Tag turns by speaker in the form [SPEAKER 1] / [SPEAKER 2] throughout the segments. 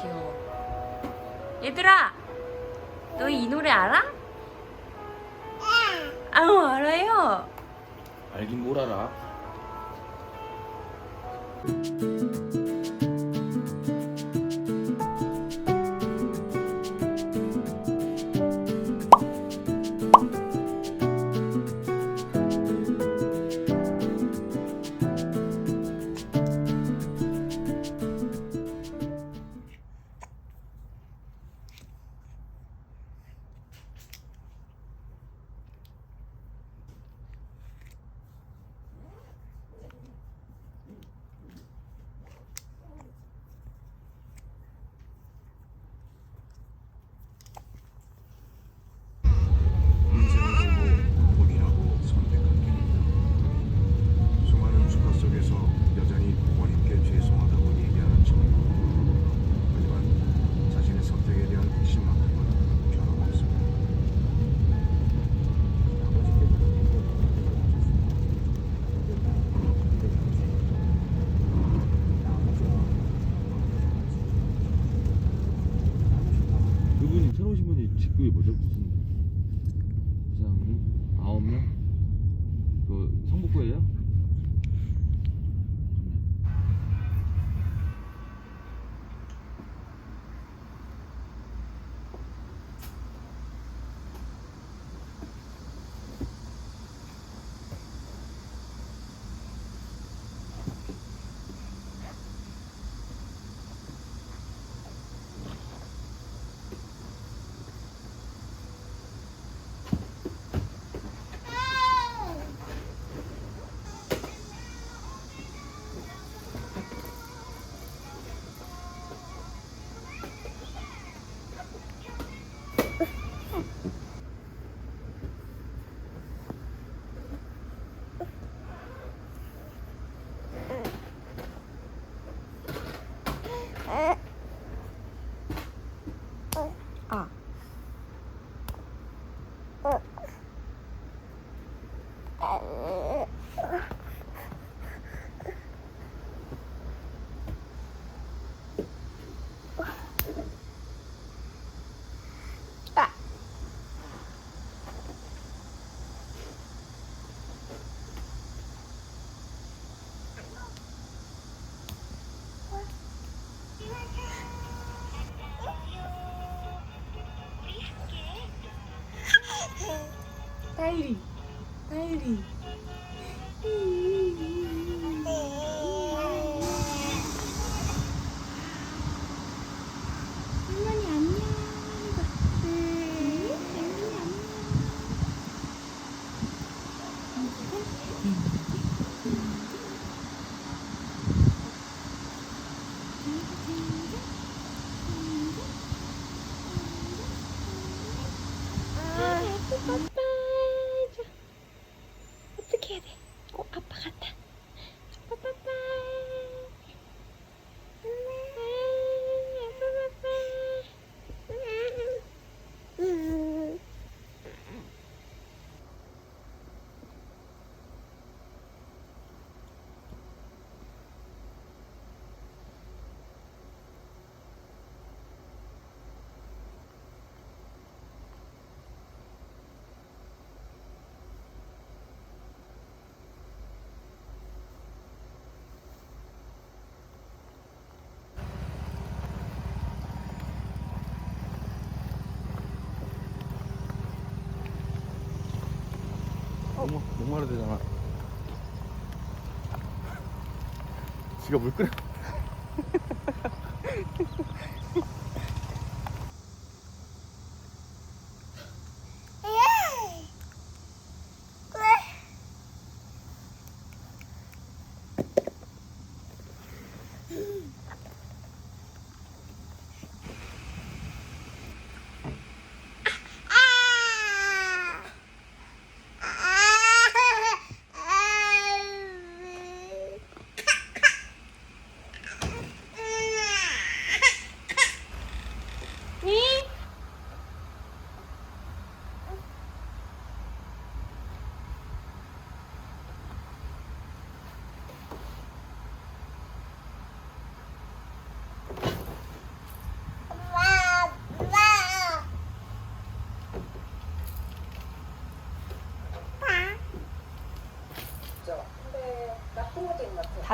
[SPEAKER 1] 귀여워. 얘들아, 너희 이 노래 알아? 아우 알아요.
[SPEAKER 2] 알긴 뭘 알아. 직급이 뭐죠? 무슨 부상 아홉 명? 그 성북구에요?
[SPEAKER 1] ডায়েরি
[SPEAKER 2] 너무 목마르 되잖아. 지가 물 끓여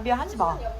[SPEAKER 1] 다비야 하지 마.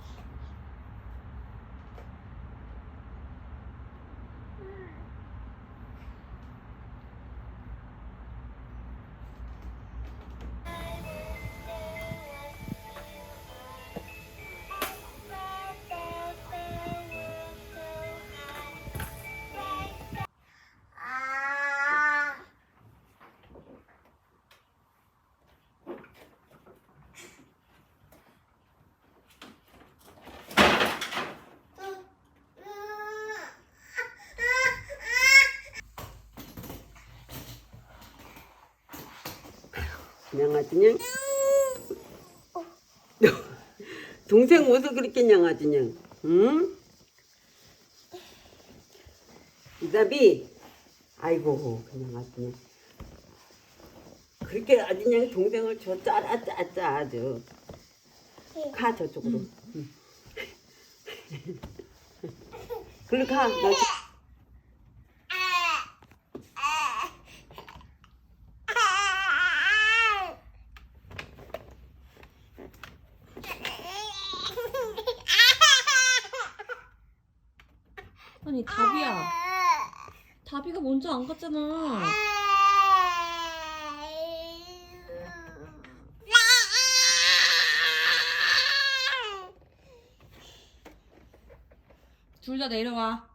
[SPEAKER 3] 양아지냥? 동생 옷을 그렇게 양아지냥? 응? 이사비 아이고 그냥 아주. 그렇게 아주 그냥 동생을 저 짜라 짜짜 아주. 가 저쪽으로. 응. 글로 가너
[SPEAKER 1] 아니 다비야. 다비가 먼저 안 갔잖아. 둘 다 내려와.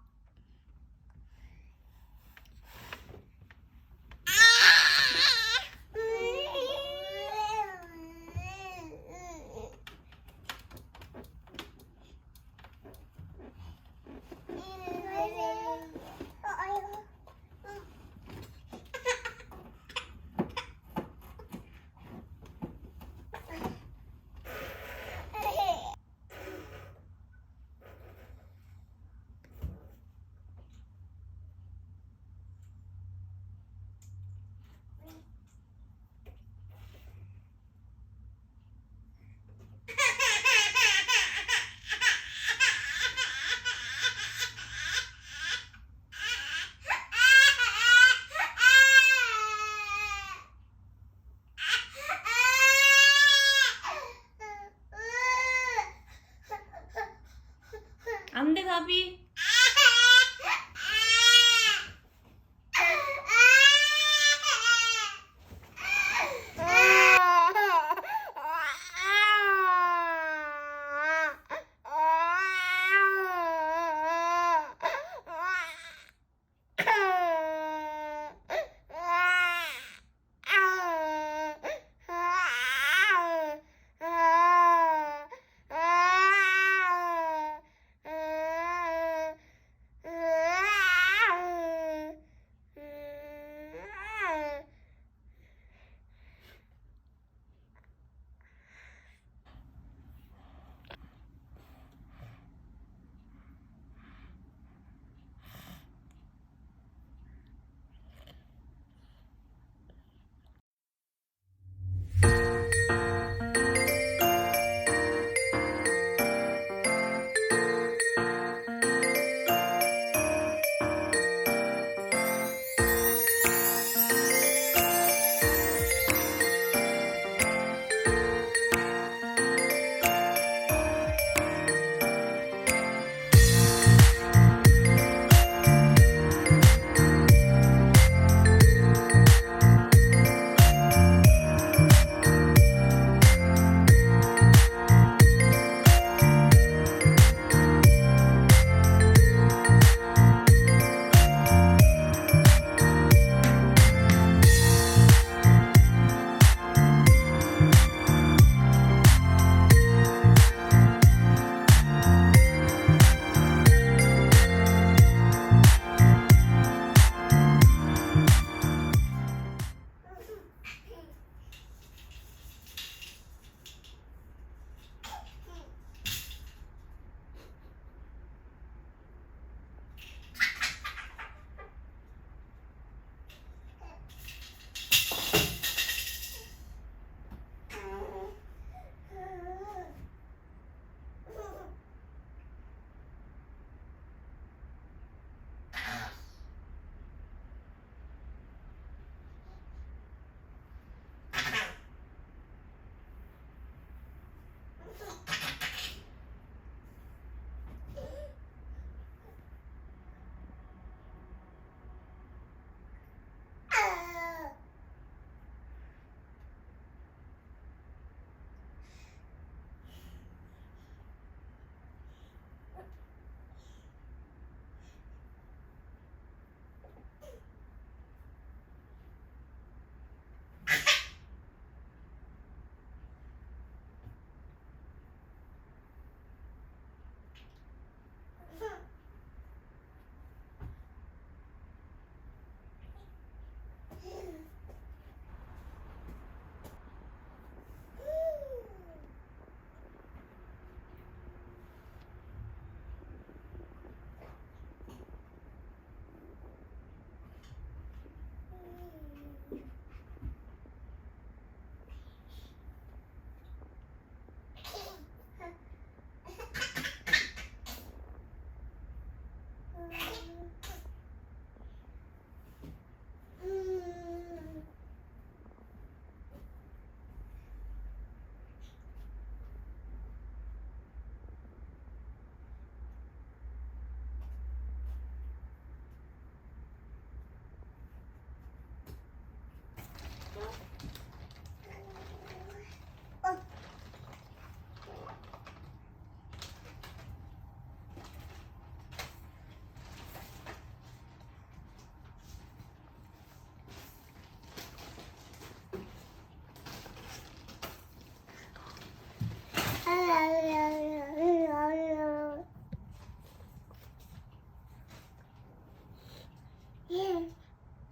[SPEAKER 1] 안돼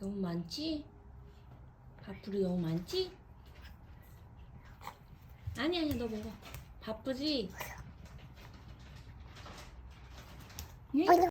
[SPEAKER 1] 너무 많지? 밥풀이 너무 많지? 아니 아니 너 먹어 바쁘지? 응?